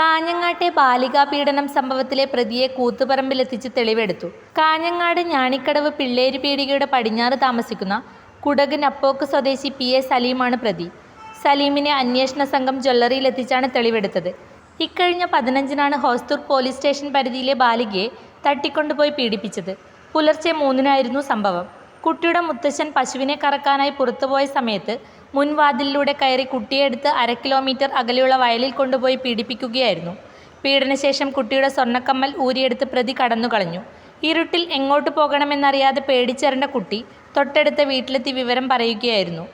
കാഞ്ഞങ്ങാട്ടെ ബാലികാ പീഡനം സംഭവത്തിലെ പ്രതിയെ കൂത്തുപറമ്പിലെത്തിച്ച് തെളിവെടുത്തു. കാഞ്ഞങ്ങാട് ഞാണിക്കടവ് പിള്ളേരി പീടികയുടെ പടിഞ്ഞാറ് താമസിക്കുന്ന കുടക് നപ്പോക്ക് സ്വദേശി പി എ സലീമാണ് പ്രതി. സലീമിനെ അന്വേഷണ സംഘം ജ്വല്ലറിയിലെത്തിച്ചാണ് തെളിവെടുത്തത്. ഇക്കഴിഞ്ഞ പതിനഞ്ചിനാണ് ഹോസ്തൂർ പോലീസ് സ്റ്റേഷൻ പരിധിയിലെ ബാലികയെ തട്ടിക്കൊണ്ടുപോയി പീഡിപ്പിച്ചത്. പുലർച്ചെ മൂന്നിനായിരുന്നു സംഭവം. കുട്ടിയുടെ മുത്തശ്ശൻ പശുവിനെ കറക്കാനായി പുറത്തുപോയ സമയത്ത് മുൻവാതിലിലൂടെ കയറി കുട്ടിയെ എടുത്ത് അര കിലോമീറ്റർ അകലെയുള്ള വയലിൽ കൊണ്ടുപോയി പീഡിപ്പിക്കുകയായിരുന്നു. പീഡനശേഷം കുട്ടിയുടെ സ്വർണക്കമ്മൽ ഊരിയെടുത്ത് പ്രതി കടന്നുകളഞ്ഞു ഇരുട്ടിൽ എങ്ങോട്ട് പോകണമെന്നറിയാതെ പേടിച്ചെറിഞ്ഞ കുട്ടി തൊട്ടടുത്ത വീട്ടിലെത്തി വിവരം പറയുകയായിരുന്നു.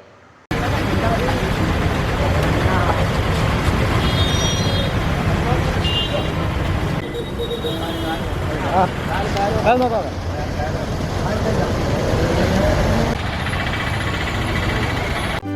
അത്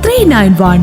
three nine one